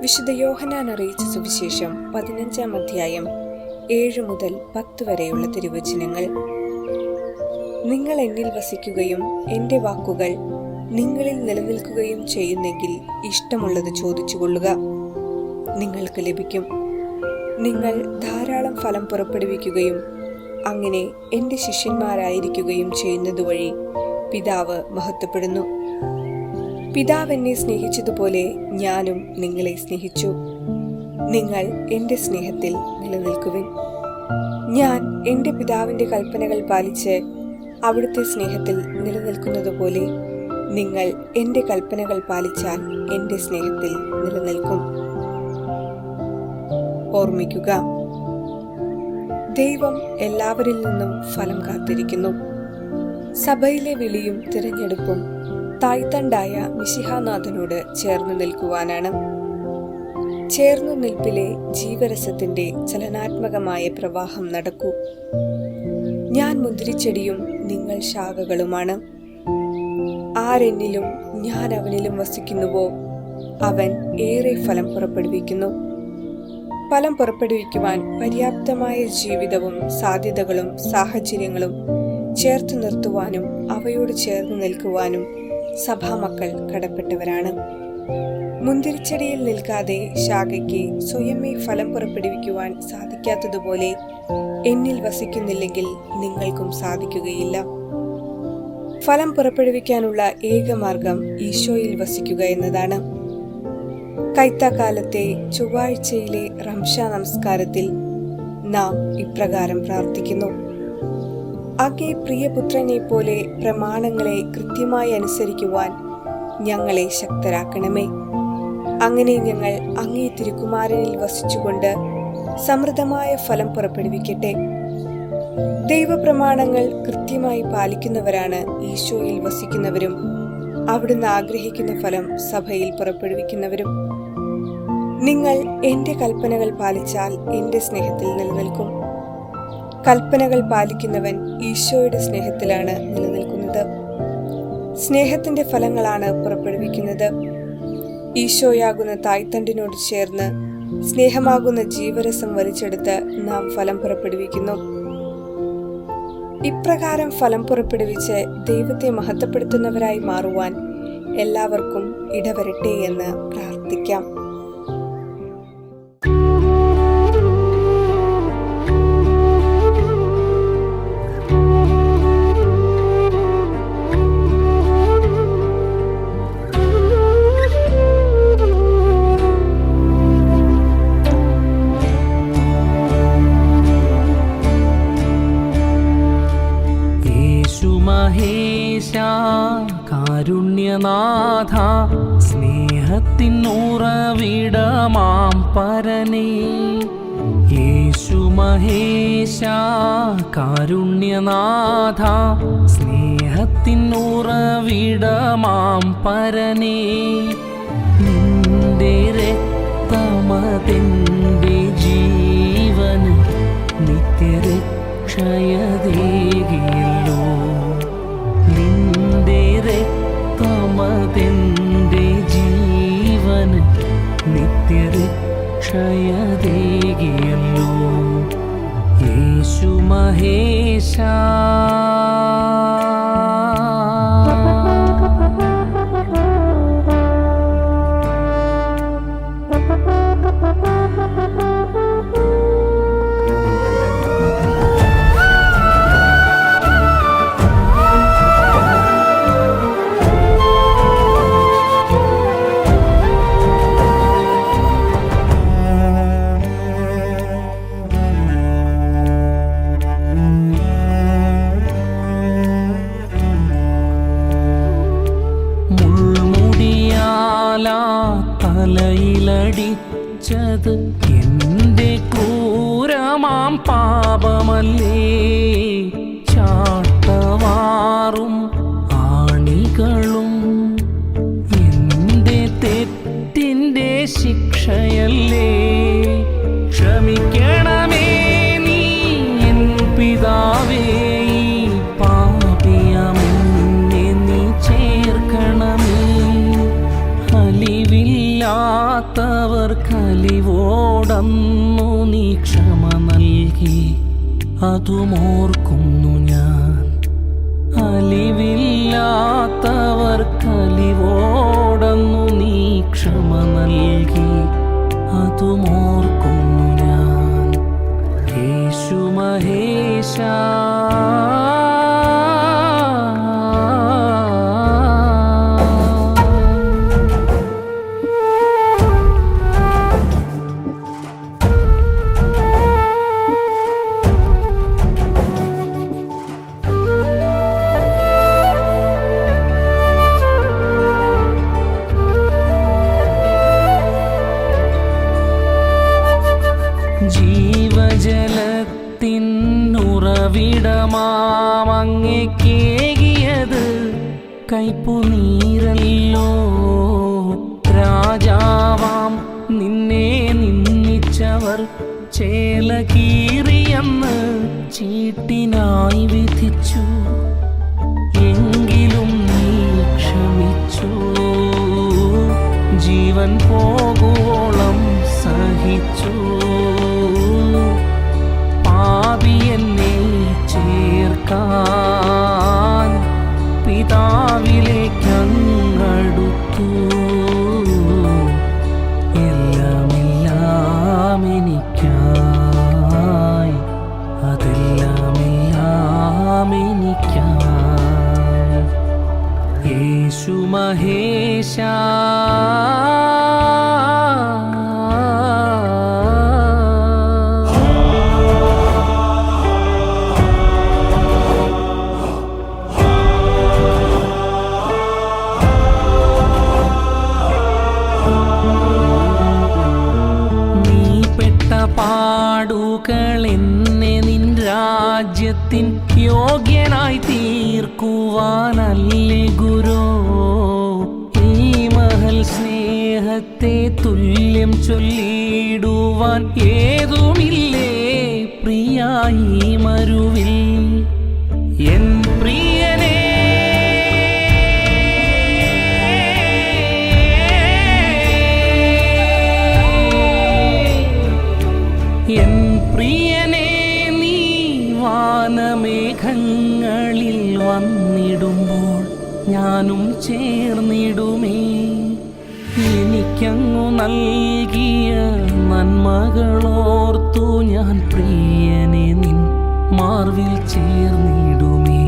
വിശുദ്ധ യോഹനാൻ അറിയിച്ച സുവിശേഷം പതിനഞ്ചാം അധ്യായം ഏഴ് മുതൽ പത്ത് വരെയുള്ള തിരുവചനങ്ങൾ. നിങ്ങൾ എന്നിൽ വസിക്കുകയും എന്റെ വാക്കുകൾ നിങ്ങളിൽ നിലനിൽക്കുകയും ചെയ്യുന്നെങ്കിൽ ഇഷ്ടമുള്ളത് ചോദിച്ചുകൊള്ളുക. നിങ്ങൾക്ക് ലഭിക്കും. നിങ്ങൾ ധാരാളം ഫലം പുറപ്പെടുവിക്കുകയും അങ്ങനെ എന്റെ ശിഷ്യന്മാരായിരിക്കുകയും ചെയ്യുന്നതുവഴി പിതാവ് മഹത്വപ്പെടുന്നു. പിതാവ് എന്നെ സ്നേഹിച്ചതുപോലെ ഞാനും നിങ്ങളെ സ്നേഹിച്ചു. നിങ്ങൾ എന്റെ സ്നേഹത്തിൽ നിലനിൽക്കുവിൻ. ഞാൻ എന്റെ പിതാവിന്റെ കൽപ്പനകൾ പാലിച്ച് അവിടുത്തെ സ്നേഹത്തിൽ നിലനിൽക്കുന്നതുപോലെ നിങ്ങൾ എന്റെ കൽപ്പനകൾ പാലിച്ചാൽ എന്റെ സ്നേഹത്തിൽ നിലനിൽക്കും. ഓർമ്മിക്കുക ദൈവം എല്ലാവരിൽ നിന്നും ഫലം കാത്തിരിക്കുന്നു. സഭയിലെ വിളിയും തിരഞ്ഞെടുപ്പും തായ്തണ്ടായ മിശിഹാനാഥനോട് ചേർന്ന് നിൽക്കുവാനാണ്. ചേർന്നു നിൽപ്പിലെ ജീവരസത്തിന്റെ ചലനാത്മകമായ പ്രവാഹം നടക്കൂ. ഞാൻ മുന്തിരിച്ചെടിയും നിങ്ങൾ ശാഖകളുമാണ്. ആരെന്നിലും ഞാൻ അവനിലും വസിക്കുന്നുവോ? അവൻ ഏറെ ഫലം പുറപ്പെടുവിക്കുന്നു. ഫലം പുറപ്പെടുവിക്കുവാൻ പര്യാപ്തമായ ജീവിതവും സാധ്യതകളും സാഹചര്യങ്ങളും ചേർത്ത് നിർത്തുവാനും അവയോട് ചേർന്ന് നിൽക്കുവാനും സഭാമക്കൾ കടപ്പെട്ടവരാണ്. മുന്തിരിച്ചെടിയിൽ നിൽക്കാതെ ശാഖയ്ക്ക് സ്വയമേ ഫലം പുറപ്പെടുവിക്കുവാൻ സാധിക്കാത്തതുപോലെ എന്നിൽ വസിക്കുന്നില്ലെങ്കിൽ നിങ്ങൾക്കും സാധിക്കുകയില്ല. ഫലം പുറപ്പെടുവിക്കാനുള്ള ഏക മാർഗം ഈശോയിൽ വസിക്കുക എന്നതാണ്. കൈത്താക്കാലത്തെ ചൊവ്വാഴ്ചയിലെ റംഷ നമസ്കാരത്തിൽ നാം ഇപ്രകാരം പ്രാർത്ഥിക്കുന്നു. അങ്ങേ പ്രിയപുത്രനെ പോലെ പ്രമാണങ്ങളെ കൃത്യമായി അനുസരിക്കുവാൻ ഞങ്ങളെ ശക്തരാക്കണമേ. അങ്ങനെ ഞങ്ങൾ അങ്ങേ തിരുക്കുമാരനിൽ വസിച്ചുകൊണ്ട് സമൃദ്ധമായ ഫലം പുറപ്പെടുവിക്കട്ടെ. ദൈവപ്രമാണങ്ങൾ കൃത്യമായി പാലിക്കുന്നവരാണ് ഈശോയിൽ വസിക്കുന്നവരും അവിടുന്ന് ആഗ്രഹിക്കുന്ന ഫലം സഭയിൽ പുറപ്പെടുവിക്കുന്നവരും. നിങ്ങൾ എന്റെ കൽപ്പനകൾ പാലിച്ചാൽ എന്റെ സ്നേഹത്തിൽ നിലനിൽക്കും. കൽപ്പനകൾ പാലിക്കുന്നവൻ ഈശോയുടെ സ്നേഹത്തിലാണ് നിലനിൽക്കുന്നത്. സ്നേഹത്തിന്റെ ഫലങ്ങളാണ് പുറപ്പെടുവിക്കുന്നത്. ഈശോയാകുന്ന തായ്തണ്ടിനോട് ചേർന്ന് സ്നേഹമാകുന്ന ജീവരസം വലിച്ചെടുത്ത് നാം ഫലം പുറപ്പെടുവിക്കുന്നു. ഇപ്രകാരം ഫലം പുറപ്പെടുവിച്ച് ദൈവത്തെ മഹത്വപ്പെടുത്തുന്നവരായി മാറുവാൻ എല്ലാവർക്കും ഇടവരട്ടെ എന്ന് പ്രാർത്ഥിക്കാം. കാരുണ്യനാഥ സ്നേഹത്തിനുറവിടമാം പരനേ. യേശു മഹേശ കാരുണ്യനാഥ സ്നേഹത്തിനുറവിടമാം പരനേ. നിന്റെ രക്തമതിന്റെ ജീവന് നിത്യരക്ഷയതേകിയല്ലോ നിത്യരക്ഷയതേകിയല്ലോ യേശു മഹേശ തലയിലടിച്ചത് എന്റെ കൂരമാം പാപമല്ലേ? ചാട്ടവാറും ആണികളും എന്റെ തെറ്റിന്റെ ശിക്ഷയല്ലേ? ക്ഷമിക്കണമേ ക്ഷമ നൽകി അതുമോർക്കുന്നു ഞാൻ. അലിവില്ലാത്തവർ കലിവോടന്നു നീ ക്ഷമ നൽകി അതുമോർക്കുന്നു ഞാൻ. യേശു മഹേശ. ജീവജലത്തിനുറവിടമാമങ്ങേക്കേകിയത് കൈപ്പുനീരല്ലോ. രാജാവാം നിന്നെ നിന്ദിച്ചവർ ചേലകീറിയെന്ന് ചീട്ടിനായി വിധിച്ചു. എങ്കിലും നീ ക്ഷമിച്ചു. ജീവൻ പോകുവോളം രാജ്യത്തിൻ യോഗ്യനായി തീർക്കുവാനല്ലേ ഗുരു? ഈ മഹൽ സ്നേഹത്തെ തുല്യം ചൊല്ലിടുവാൻ ഏതുമില്ലേ? പ്രിയായി മരുവിൽ വാനമേഘങ്ങളിൽ വന്നിടുമ്പോൾ ഞാനും ചേർന്നിടുമേ. എനിക്കങ്ങു നൽകിയ നന്മകളോർത്തു ഞാൻ പ്രിയനെ നിൻ മാർവിൽ ചേർന്നിടുമേ.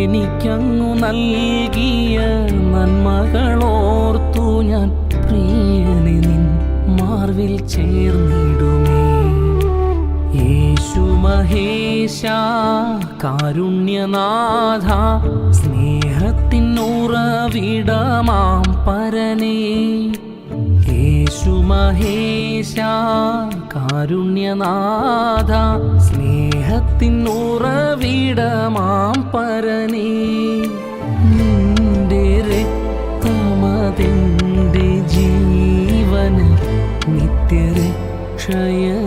എനിക്കങ്ങു നൽകിയ നന്മകളോർത്തു ഞാൻ പ്രിയനെ നിൻ മാർവിൽ ചേർന്നിടുമേ. മഹേശ കാരുണ്യനാഥ സ്നേഹത്തിനുറവിടമാം പരനേ. യേശു മഹേശ കാരുണ്യനാഥ സ്നേഹത്തിനുറവിടമാം പരനേ. നിന്റെ രക്തമതെന്റെ ജീവന് നിത്യരക്ഷയതേകിയല്ലോ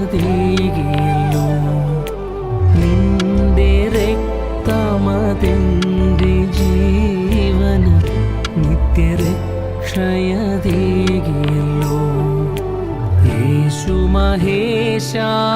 നിത്യരക്ഷയതേകിയല്ലോ യേശു മഹേശ